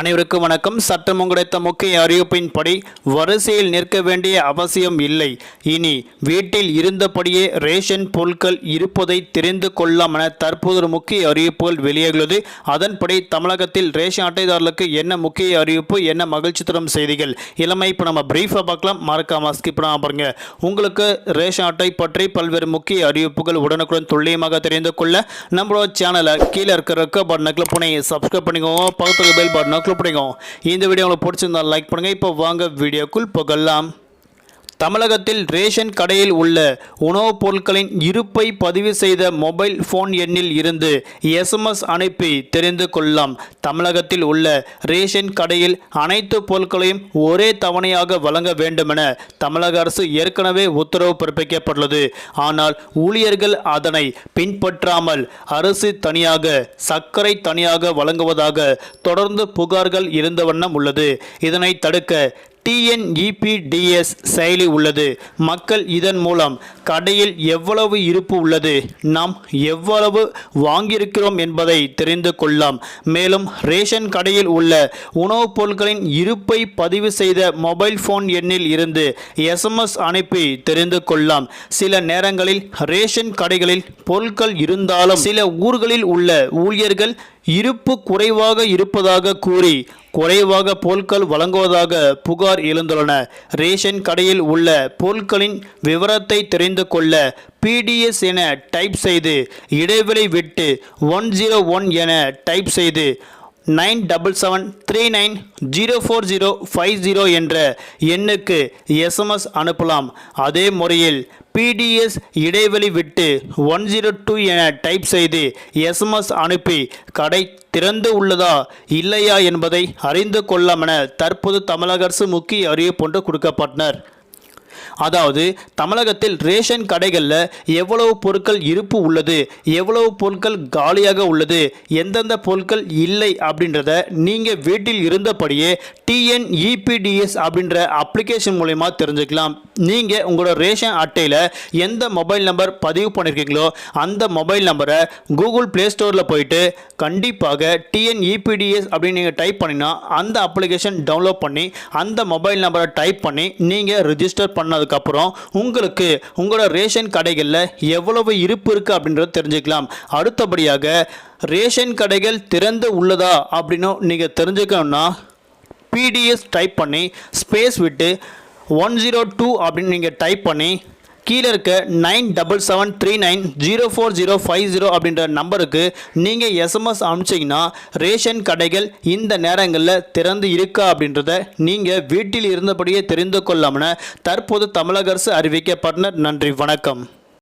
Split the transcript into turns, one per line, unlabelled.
அனைவருக்கும் வணக்கம். சட்டம் கிடைத்த முக்கிய அறிவிப்பின்படி வரிசையில் நிற்க வேண்டிய அவசியம் இல்லை. இனி வீட்டில் இருந்தபடியே ரேஷன் பொருட்கள் இருப்பதை தெரிந்து கொள்ளலாம் என தற்போது ஒரு முக்கிய அறிவிப்புகள் வெளியாகியுள்ளது. அதன்படி தமிழகத்தில் ரேஷன் அட்டைதாரர்களுக்கு என்ன முக்கிய அறிவிப்பு என்ன மகிழ்ச்சி தரும் செய்திகள்? இளமை இப்போ நம்ம பிரீஃபாக பார்க்கலாம். மறக்காம ஸ்கிப் பண்ணாம பாருங்க. உங்களுக்கு ரேஷன் அட்டை பற்றி பல்வேறு முக்கிய அறிவிப்புகள் உடனுக்குடன் துல்லியமாக தெரிந்து கொள்ள நம்மளோட சேனலை கீழே இருக்கிற ரெக்க பட்டனை கிளிக் பண்ணி சப்ஸ்கிரைப் பண்ணிக்கோங்க. பக்கத்துக்கு பெல் பட்டனை வாக்கில் பிடிக்கும். இந்த வீடியோ உங்களுக்கு பிடிச்சிருந்தா லைக் பண்ணுங்கள் இப்போ வாங்க வீடியோக்குள் போகலாம். தமிழகத்தில் ரேஷன் கடையில் உள்ள உணவுப் பொருட்களின் இருப்பை பதிவு செய்த மொபைல் ஃபோன் எண்ணில் இருந்து எஸ்எம்எஸ் அனுப்பி தெரிந்து கொள்ளலாம். தமிழகத்தில் உள்ள ரேஷன் கடையில் அனைத்து பொருட்களையும் ஒரே தவணையாக வழங்க வேண்டுமென தமிழக அரசு ஏற்கனவே உத்தரவு பிறப்பிக்கப்பட்டுள்ளது. ஆனால் ஊழியர்கள் அதனை பின்பற்றாமல் அரசு தனியாக சர்க்கரை தனியாக வழங்குவதாக தொடர்ந்து புகார்கள் இருந்த வண்ணம் உள்ளது. இதனை தடுக்க டிஎன்இபிடிஎஸ் செயலி உள்ளது. மக்கள் இதன் மூலம் கடையில் எவ்வளவு இருப்பு உள்ளது? நாம் எவ்வளவு வாங்கியிருக்கிறோம் என்பதை தெரிந்து கொள்ளலாம். மேலும் ரேஷன் கடையில் உள்ள உணவுப் பொருட்களின் இருப்பை பதிவு செய்த மொபைல் ஃபோன் எண்ணில் இருந்து எஸ்எம்எஸ் அனுப்பி தெரிந்து கொள்ளலாம். சில நேரங்களில் ரேஷன் கடைகளில் பொருட்கள் இருந்தாலும் சில ஊர்களில் உள்ள ஊழியர்கள் இருப்பு குறைவாக இருப்பதாக கூறி குறைவாக பொருட்கள் வழங்குவதாக புகார் எழுந்துள்ளன. ரேஷன் கடையில் உள்ள பொருட்களின் விவரத்தை தெரிந்து கொள்ள பிடிஎஸ் என டைப் செய்து இடைவெளி விட்டு ஒன் ஜீரோ ஒன் என டைப் செய்து nine double seven three nine zero four zero five zero என்ற எண்ணுக்கு எஸ்எம்எஸ் அனுப்பலாம். அதே முறையில் பிடிஎஸ் இடைவெளி விட்டு ஒன் ஜீரோ டூ என டைப் செய்து எஸ்எம்எஸ் அனுப்பி கடை திறந்து உள்ளதா இல்லையா என்பதை அறிந்து கொள்ளாமென தற்போது தமிழக அரசு முக்கிய அறிவிப்பு ஒன்று கொடுக்கப்பட்டனர். அதாவது தமிழகத்தில் ரேஷன் கடைகளில் எவ்வளவு பொருட்கள் இருப்பு உள்ளது எவ்வளவு பொருட்கள் காலியாக உள்ளது எந்தெந்த பொருட்கள் இல்லை அப்படின்றத நீங்கள் வீட்டில் இருந்தபடியே டிஎன்இபிடிஎஸ் அப்படின்ற அப்ளிகேஷன் மூலயமா தெரிஞ்சுக்கலாம். நீங்கள் உங்களோட ரேஷன் அட்டையில் எந்த மொபைல் நம்பர் பதிவு பண்ணியிருக்கீங்களோ அந்த மொபைல் நம்பரை கூகுள் ப்ளே ஸ்டோரில் போயிட்டு கண்டிப்பாக டிஎன்இபிடிஎஸ் அப்படின்னு நீங்கள் டைப் பண்ணினா அந்த அப்ளிகேஷன் டவுன்லோட் பண்ணி அந்த மொபைல் நம்பரை டைப் பண்ணி நீங்கள் ரிஜிஸ்டர் பண்ண பண்ணதுக்கப்புறம் உங்களுக்கு உங்களோட ரேஷன் கடைகளில் எவ்வளவு இருப்பு இருக்குது அப்படின்றத தெரிஞ்சுக்கலாம். அடுத்தபடியாக ரேஷன் கடைகள் திறந்து உள்ளதா அப்படின்னு நீங்கள் தெரிஞ்சுக்கணும்னா பிடிஎஸ் டைப் பண்ணி ஸ்பேஸ் விட்டு ஒன் ஜீரோ டூ அப்படின்னு நீங்கள் டைப் பண்ணி கீழே இருக்க nine double seven three nine zero four zero five zero அப்படின்ற நம்பருக்கு நீங்கள் எஸ்எம்எஸ் அனுப்பிச்சிங்கன்னா ரேஷன் கடைகள் இந்த நேரங்களில் திறந்து இருக்கா அப்படின்றத நீங்கள் வீட்டில் இருந்தபடியே தெரிந்து கொள்ளாமல் தற்போது தமிழக அரசு அறிவிக்கப்பட்டனர் நன்றி வணக்கம்.